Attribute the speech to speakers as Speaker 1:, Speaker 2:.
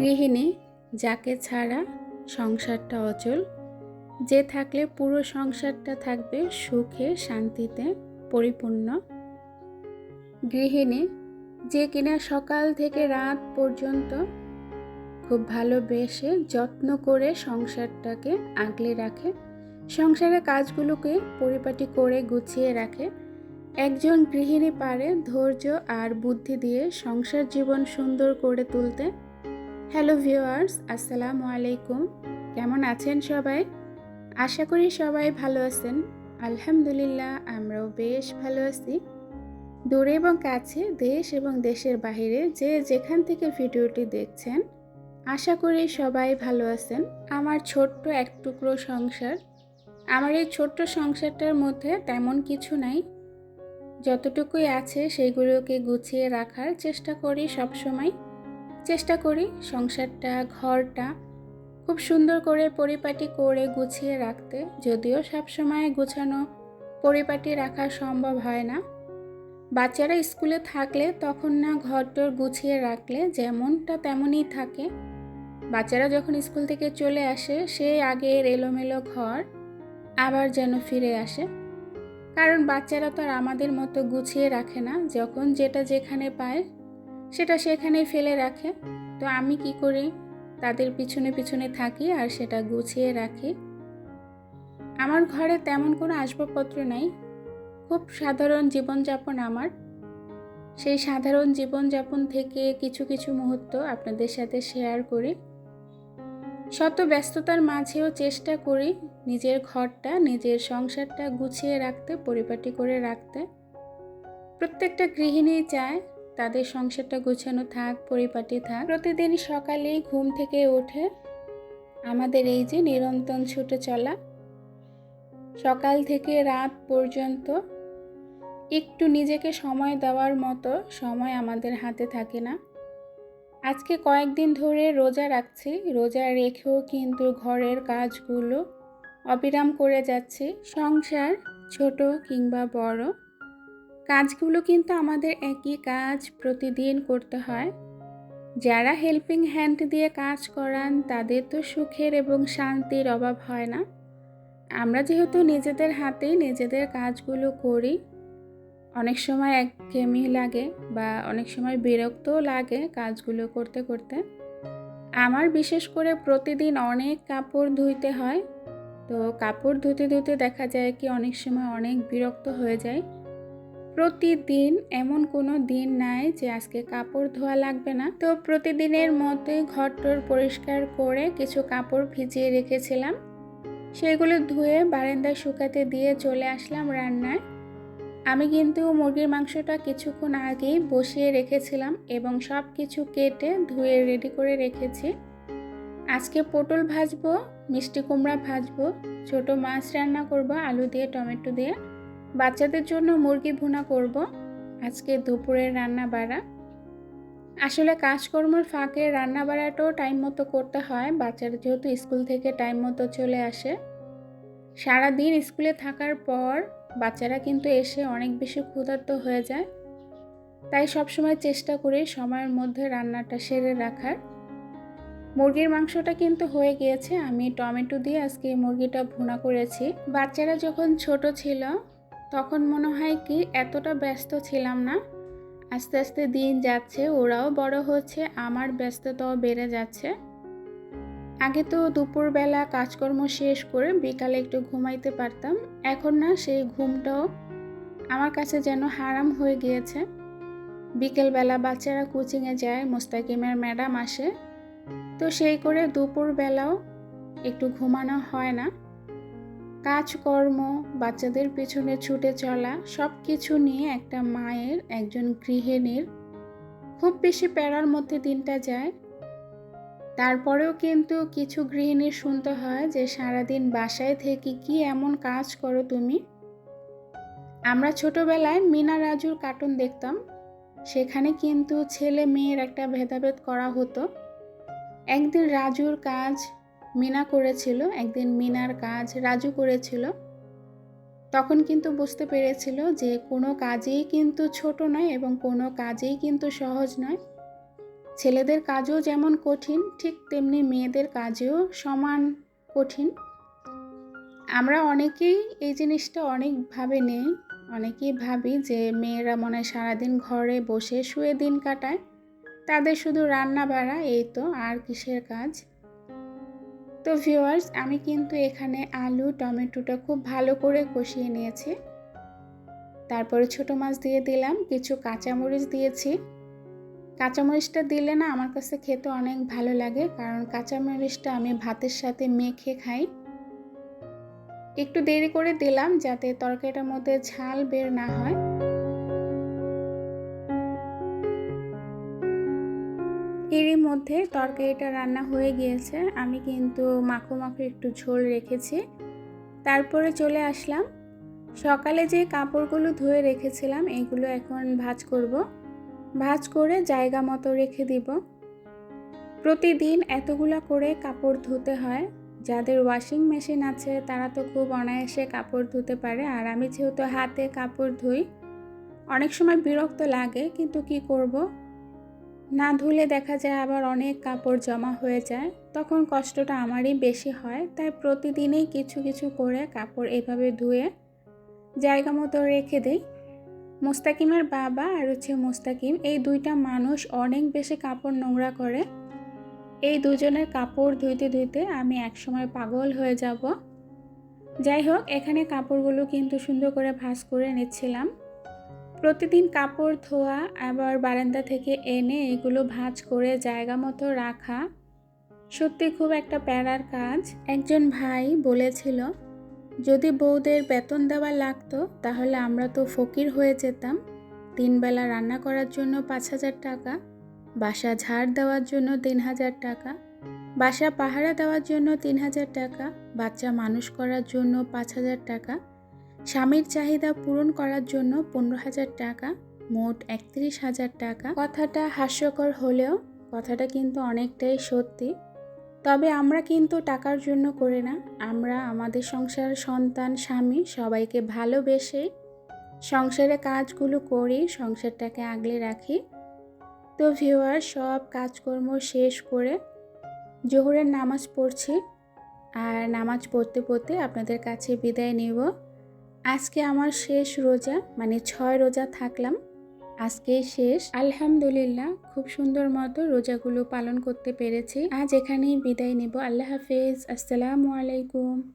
Speaker 1: গৃহিণী, যাকে ছাড়া সংসারটা অচল। যে থাকলে পুরো সংসারটা থাকবে সুখে, শান্তিতে, পরিপূর্ণ। গৃহিণী, যে কিনা সকাল থেকে রাত পর্যন্ত খুব ভালোবেসে যত্ন করে সংসারটাকে আগলে রাখে। সংসারের কাজগুলোকে পরিপাটি করে গুছিয়ে রাখে। একজন গৃহিণী পারে ধৈর্য আর বুদ্ধি দিয়ে সংসার জীবন সুন্দর করে তুলতে। হ্যালো ভিউয়ার্স, আসসালামু আলাইকুম। কেমন আছেন সবাই? আশা করি সবাই ভালো আছেন। আলহামদুলিল্লাহ, আমরাও বেশ ভালো আছি। দূরে এবং কাছে, দেশ এবং দেশের বাইরে যে যেখান থেকে ভিডিওটি দেখছেন, আশা করি সবাই ভালো আছেন। আমার ছোট্ট এক টুকরো সংসার। আমার এই ছোট্ট সংসারটার মধ্যে তেমন কিছু নাই। যতটুকুই আছে সেগুলোকে গুছিয়ে রাখার চেষ্টা করি সবসময়। চেষ্টা করি সংসারটা, ঘরটা খুব সুন্দর করে পরিপাটি করে গুছিয়ে রাখতে। যদিও সবসময় গুছানো পরিপাটি রাখা সম্ভব হয় না। বাচ্চারা স্কুলে থাকলে তখন না ঘরটর গুছিয়ে রাখলে যেমনটা তেমনই থাকে। বাচ্চারা যখন স্কুল থেকে চলে আসে সেই আগের এলোমেলো ঘর আবার যেন ফিরে আসে। কারণ বাচ্চারা তো আর আমাদের মতো গুছিয়ে রাখে না। যখন যেটা যেখানে পায় সেটা সেখানেই ফেলে রাখে। তো আমি কি করি? তাদের পিছনে পিছনে থাকি আর সেটা গুছিয়ে রাখি। আমার ঘরে তেমন কোনো আসবাবপত্র নাই। খুব সাধারণ জীবনযাপন আমার। সেই সাধারণ জীবনযাপন থেকে কিছু কিছু মুহূর্ত আপনাদের সাথে শেয়ার করি। শত ব্যস্ততার মাঝেও চেষ্টা করি নিজের ঘরটা, নিজের সংসারটা গুছিয়ে রাখতে, পরিপাটি করে রাখতে। প্রত্যেকটা গৃহিণী চায় তাদের সংসারটা গুছানো থাক, পরিপাটি থাক। প্রতিদিন সকালেই ঘুম থেকে ওঠে আমাদের এই যে নিরন্তর ছুটে চলা, সকাল থেকে রাত পর্যন্ত একটু নিজেকে সময় দেওয়ার মতো সময় আমাদের হাতে থাকে না। আজকে কয়েকদিন ধরে রোজা রাখছি, রোজা রেখেও কিন্তু ঘরের কাজগুলো অবিরাম করে যাচ্ছি। সংসার ছোট কিংবা বড় কাজগুলো কিন্তু আমাদের একই কাজ প্রতিদিন করতে হয়। যারা হেল্পিং হ্যান্ড দিয়ে কাজ করান, তাদের তো সুখের এবং শান্তির অভাব হয় না। আমরা যেহেতু নিজেদের হাতেই নিজেদের কাজগুলো করি, অনেক সময় একঘেয়েমি লাগে বা অনেক সময় বিরক্তও লাগে কাজগুলো করতে করতে। আমার বিশেষ করে প্রতিদিন অনেক কাপড় ধুইতে হয়। তো কাপড় ধুতে ধুতে দেখা যায় কি অনেক সময় অনেক বিরক্ত হয়ে যায়। প্রতিদিন এমন কোনো দিন নাই যে আজকে কাপড় ধোয়া লাগবে না। তো প্রতিদিনের মতোই ঘরটর পরিষ্কার করে কিছু কাপড় ভিজিয়ে রেখেছিলাম। সেগুলো ধুয়ে বারান্দায় শুকাতে দিয়ে চলে আসলাম রান্নায়। আমি কিন্তু মুরগির মাংসটা কিছুক্ষণ আগেই বসিয়ে রেখেছিলাম এবং সব কিছু কেটে ধুয়ে রেডি করে রেখেছি। আজকে পটল ভাজবো, মিষ্টি কুমড়া ভাজবো, ছোট মাছ রান্না করব, আলু দিয়ে, টমেটো দিয়ে। বাচ্চাদের জন্য মুরগি ভুনা করব। আজকে দুপুরের রান্না বাড়া। আসলে কাজকর্মের ফাঁকে রান্না বাড়াটাও টাইম মতো করতে হয়। বাচ্চারা যেহেতু স্কুল থেকে টাইম মতো চলে আসে। সারা দিন স্কুলে থাকার পর বাচ্চারা কিন্তু এসে অনেক বেশি ক্ষুধার্ত হয়ে যায়। তাই সবসময় চেষ্টা করি সময়ের মধ্যে রান্নাটা সেরে রাখার। মুরগির মাংসটা কিন্তু হয়ে গিয়েছে। আমি টমেটো দিয়ে আজকে মুরগিটা ভুনা করেছি। বাচ্চারা যখন ছোট ছিল তখন মনে হয় কি, এতটা ব্যস্ত ছিলাম না। আস্তে আস্তে দিন যাচ্ছে, ওরাও বড় হচ্ছে, আমার ব্যস্ততাও বেড়ে যাচ্ছে। আগে তো দুপুরবেলা কাজকর্ম শেষ করে বিকালে একটু ঘুমাইতে পারতাম, এখন না সেই ঘুমটাও আমার কাছে যেন হারাম হয়ে গিয়েছে। বিকেলবেলা বাচ্চারা কোচিংয়ে যায়, মোস্তাকিমের ম্যাডাম আসে। তো সেই করে দুপুরবেলাও একটু ঘুমানো হয় না। কাজকর্ম, বাচ্চাদের পিছনে ছুটে চলা সব কিছু নিয়ে একটা মায়ের, একজন গৃহিণীর খুব বেশি প্যারার মধ্যে দিনটা যায়। তারপরেও কিন্তু কিছু গৃহিণীর শুনতে হয় যে, সারাদিন বাসায় থেকে কি এমন কাজ করো তুমি? আমরা ছোটবেলায় মিনা রাজুর কার্টুন দেখতাম। সেখানে কিন্তু ছেলে মেয়ের একটা ভেদাভেদ করা হতো। একদিন রাজুর কাজ মিনা করেছিল, একদিন মিনার কাজ রাজু করেছিল। তখন কিন্তু বুঝতে পেরেছিল যে কোনো কাজেই কিন্তু ছোট নয় এবং কোনো কাজেই কিন্তু সহজ নয়। ছেলেদের কাজও যেমন কঠিন, ঠিক তেমনি মেয়েদের কাজেও সমান কঠিন। আমরা অনেকেই এই জিনিসটা অনেকভাবে নেই, অনেকেই ভাবি যে মেয়েরা মনে হয় সারাদিন ঘরে বসে শুয়ে দিন কাটায়। তাদের শুধু রান্না বাড়া এই তো, আর কিসের কাজ? তো ভিউয়ার্স, আমি কিন্তু এখানে আলু, টমেটোটা খুব ভালো করে কষিয়ে নিয়েছি। তারপরে ছোট মাছ দিয়ে দিলাম, কিছু কাঁচামরিচ দিয়েছি। কাঁচামরিচটা দিলে না আমার কাছে খেতে অনেক ভালো লাগে, কারণ কাঁচামরিচটা আমি ভাতের সাথে মেখে খাই। একটু দেরি করে দিলাম যাতে তরকারিটার মধ্যে ঝাল বের না হয়। মধ্যে তরকারিটা রান্না হয়ে গিয়েছে। আমি কিন্তু মাখো মাখো একটু ঝোল রেখেছি। তারপরে চলে আসলাম। সকালে যে কাপড়গুলো ধুয়ে রেখেছিলাম, এগুলো এখন ভাজ করব। ভাজ করে জায়গা মতো রেখে দিব। প্রতিদিন এতগুলো করে কাপড় ধুতে হয়। যাদের ওয়াশিং মেশিন আছে, তারা তো খুব অনায়াসে কাপড় ধুতে পারে। আর আমি যেহেতু হাতে কাপড় ধুই, অনেক সময় বিরক্ত লাগে, কিন্তু কি করব? না ধুলে দেখা যায় আবার অনেক কাপড় জমা হয়ে যায়। তখন কষ্টটা আমারই বেশি হয়, তাই প্রতিদিনই কিছু কিছু করে কাপড় এভাবে ধুয়ে জায়গা মতো রেখে দিই। মোস্তাকিমের বাবা আর হচ্ছে মোস্তাকিম, এই দুইটা মানুষ অনেক বেশি কাপড় নোংরা করে। এই দুজনের কাপড় ধুইতে ধুইতে আমি একসময় পাগল হয়ে যাব। যাই হোক, এখানে কাপড়গুলো কিন্তু সুন্দর করে ভাঁজ করে নিচ্ছিলাম। প্রতিদিন কাপড় ধোয়া, আবার বারান্দা থেকে এনে এগুলো ভাঁজ করে জায়গা মতো রাখা, সত্যি খুব একটা প্যারার কাজ, একজন ভাই বলেছিল, যদি বউদের বেতন দেওয়া লাগতো, তাহলে আমরা তো ফকির হয়ে যেতাম। তিনবেলা রান্না করার জন্য পাঁচ হাজার টাকা, বাসা ঝাড় দেওয়ার জন্য তিন হাজার টাকা, বাসা পাহারা দেওয়ার জন্য তিন হাজার টাকা, বাচ্চা মানুষ করার জন্য পাঁচ হাজার টাকা স্বামীর চাহিদা পূরণ করার জন্য পনেরো হাজার টাকা, মোট একত্রিশ হাজার টাকা। কথাটা হাস্যকর হলেও কথাটা কিন্তু অনেকটাই সত্যি। তবে আমরা কিন্তু টাকার জন্য করে না। আমরা আমাদের সংসার, সন্তান, স্বামী সবাইকে ভালোবেসে সংসারে কাজগুলো করি, সংসারটাকে আগলে রাখি। তো ভিউয়ার সব কাজকর্ম শেষ করে জোহরের নামাজ পড়ছি। আর নামাজ পড়তে পড়তে আপনাদের কাছে বিদায় নেব। আজকে আমার শেষ রোজা মানে ছয় রোজা থাকলাম। আজকে শেষ। আলহামদুলিল্লাহ, খুব সুন্দর মতো রোজাগুলো পালন করতে পেরেছি। আজ এখানেই বিদায় নেব। আল্লাহ হাফেজ। আসসালামু আলাইকুম।